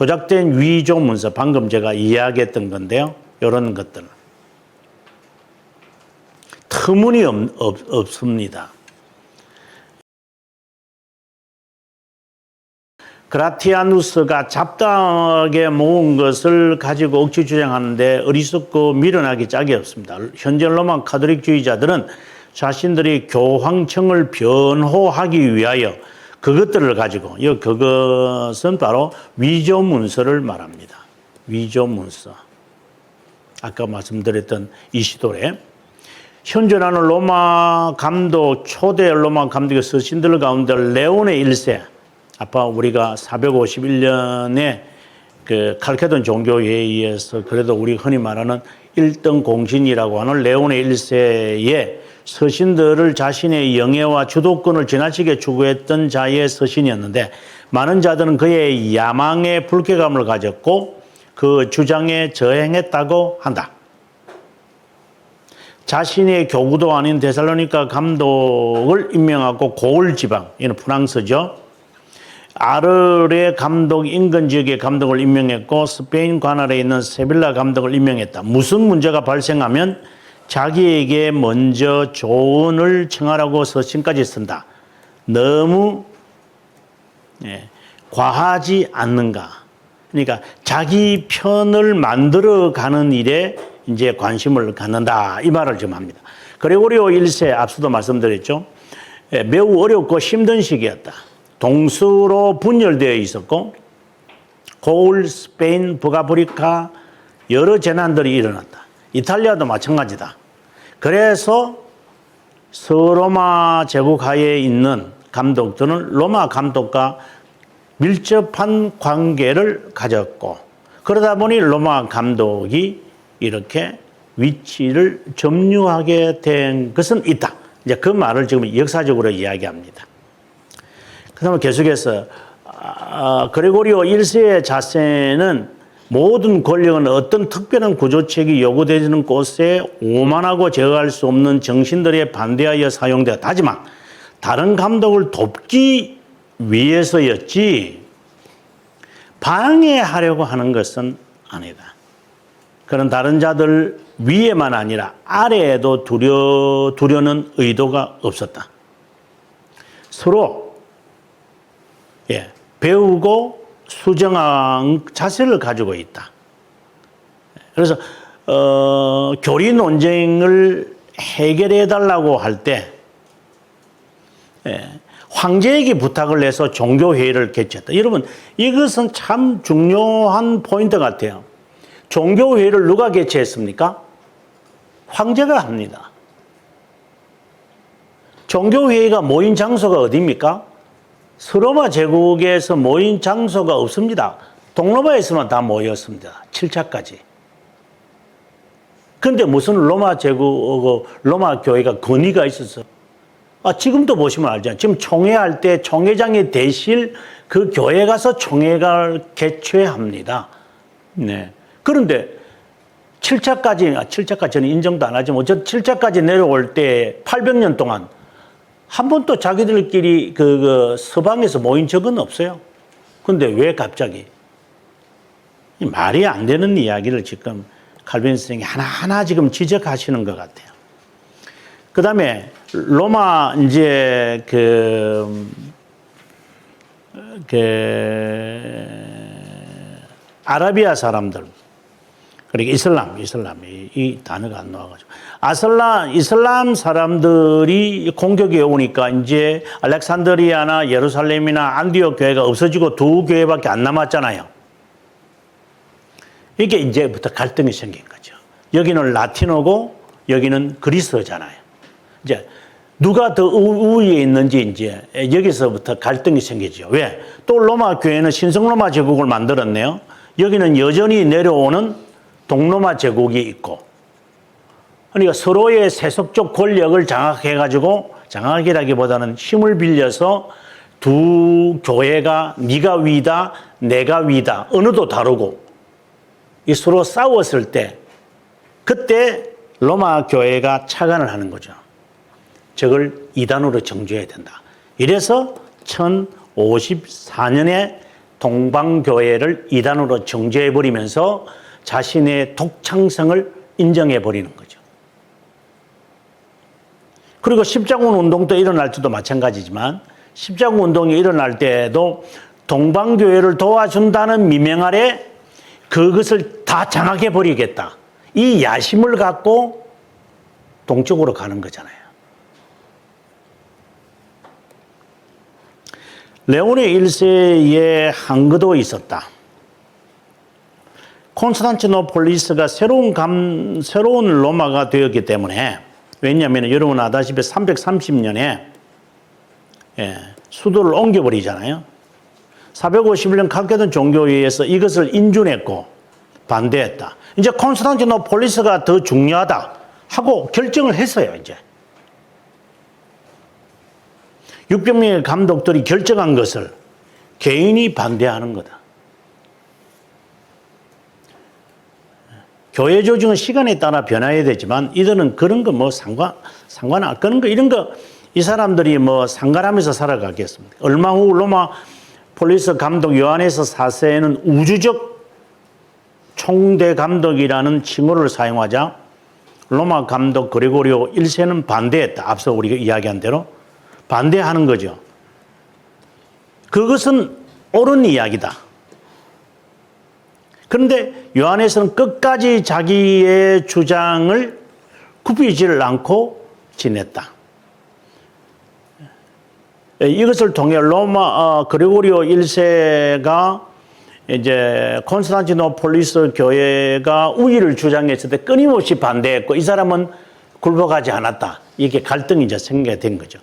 조작된 위조 문서 방금 제가 이야기했던 건데요. 이런 것들 터무니없습니다. 그라티아누스가 잡다하게 모은 것을 가지고 억지 주장하는데 어리석고 미련하기 짝이 없습니다. 현재 로마 카톨릭주의자들은 자신들이 교황청을 변호하기 위하여 그것들을 가지고 이 그것은 바로 위조 문서를 말합니다. 위조 문서. 아까 말씀드렸던 이시도레 현존하는 로마 감독 초대 로마 감독의 서신들 가운데 레오네 1세 아까 우리가 451년에 그 칼케돈 종교회의에서 그래도 우리 흔히 말하는 1등 공신이라고 하는 레오네 1세의 서신들을 자신의 영예와 주도권을 지나치게 추구했던 자의 서신이었는데 많은 자들은 그의 야망에 불쾌감을 가졌고 그 주장에 저행했다고 한다. 자신의 교구도 아닌 데살로니카 감독을 임명하고 고을 지방, 이는 프랑스죠. 아르레 감독 인근 지역의 감독을 임명했고 스페인 관할에 있는 세빌라 감독을 임명했다. 무슨 문제가 발생하면 자기에게 먼저 조언을 청하라고 서신까지 쓴다. 너무 예, 과하지 않는가? 그러니까 자기 편을 만들어 가는 일에 이제 관심을 갖는다 이 말을 좀 합니다. 그레고리오 1세 앞서도 말씀드렸죠. 예, 매우 어렵고 힘든 시기였다. 동서로 분열되어 있었고 고을, 스페인, 북아프리카 여러 재난들이 일어났다. 이탈리아도 마찬가지다. 그래서 서로마 제국 하에 있는 감독들은 로마 감독과 밀접한 관계를 가졌고 그러다 보니 로마 감독이 이렇게 위치를 점유하게 된 것은 있다. 이제 그 말을 지금 역사적으로 이야기합니다. 그 다음에 계속해서 아, 그레고리오 1세의 자세는 모든 권력은 어떤 특별한 구조책이 요구되는 곳에 오만하고 제어할 수 없는 정신들에 반대하여 사용되었다. 하지만 다른 감독을 돕기 위해서였지 방해하려고 하는 것은 아니다. 그런 다른 자들 위에만 아니라 아래에도 두려, 두려는 의도가 없었다. 서로 예, 배우고 수정한 자세를 가지고 있다. 그래서 어, 교리 논쟁을 해결해 달라고 할때 예, 황제에게 부탁을 해서 종교회의를 개최했다. 여러분 이것은 참 중요한 포인트 같아요. 종교회의를 누가 개최했습니까? 황제가 합니다. 종교회의가 모인 장소가 어디입니까? 서로마 제국에서 모인 장소가 없습니다. 동로마에서만 다 모였습니다. 7차까지. 근데 무슨 로마 제국, 로마 교회가 권위가 있어서. 아, 지금도 보시면 알잖아요. 지금 총회할 때 총회장이 되실 그 교회 가서 총회가 개최합니다. 네. 그런데 7차까지, 아, 7차까지는 인정도 안 하지만 어쨌든 7차까지 내려올 때 800년 동안 한 번도 자기들끼리 그, 그 서방에서 모인 적은 없어요. 근데 왜 갑자기? 말이 안 되는 이야기를 지금 칼빈 선생이 하나하나 지금 지적하시는 것 같아요. 그 다음에 로마 이제 그, 그, 아라비아 사람들, 그러니까 이슬람, 이슬람, 이, 이 단어가 안 나와가지고. 아슬라, 이슬람 사람들이 공격에 오니까 이제 알렉산드리아나 예루살렘이나 안디옥 교회가 없어지고 두 교회밖에 안 남았잖아요. 이게 이제부터 갈등이 생긴 거죠. 여기는 라틴어고 여기는 그리스어잖아요. 이제 누가 더 우위에 있는지 이제 여기서부터 갈등이 생기죠. 왜? 또 로마 교회는 신성 로마 제국을 만들었네요. 여기는 여전히 내려오는 동로마 제국이 있고 그러니까 서로의 세속적 권력을 장악해가지고 장악이라기보다는 힘을 빌려서 두 교회가 네가 위다 내가 위다 어느도 다르고 이 서로 싸웠을 때 그때 로마 교회가 차관을 하는 거죠. 저걸 이단으로 정죄해야 된다. 이래서 1054년에 동방교회를 이단으로 정죄해 버리면서 자신의 독창성을 인정해 버리는 거죠. 그리고 십자군 운동도 일어날 때도 마찬가지지만 십자군 운동이 일어날 때에도 동방교회를 도와준다는 미명 아래 그것을 다 장악해 버리겠다. 이 야심을 갖고 동쪽으로 가는 거잖아요. 레오네 1세에 한거도 있었다. 콘스탄티노폴리스가 새로운 감, 새로운 로마가 되었기 때문에 왜냐하면 여러분 아다시피 330년에 예, 수도를 옮겨버리잖아요. 451년 칼케돈 종교회에서 이것을 인준했고 반대했다. 이제 콘스탄티노폴리스가 더 중요하다 하고 결정을 했어요. 이제 600명의 감독들이 결정한 것을 개인이 반대하는 거다. 교회 조직은 시간에 따라 변화해야 되지만 이들은 그런 거 뭐 상관 상관 안 그런 거 이런 거 이 사람들이 뭐 상관하면서 살아가겠습니까? 얼마 후 로마 폴리스 감독 요한에서 4세에는 우주적 총대 감독이라는 칭호를 사용하자 로마 감독 그리고리오 1세는 반대했다. 앞서 우리가 이야기한 대로 반대하는 거죠. 그것은 옳은 이야기다. 그런데 요한에서는 끝까지 자기의 주장을 굽히지를 않고 지냈다. 이것을 통해 로마 어, 그리고리오 1세가 이제 콘스탄티노폴리스 교회가 우위를 주장했을 때 끊임없이 반대했고 이 사람은 굴복하지 않았다. 이게 갈등이 이제 생겨된 거죠.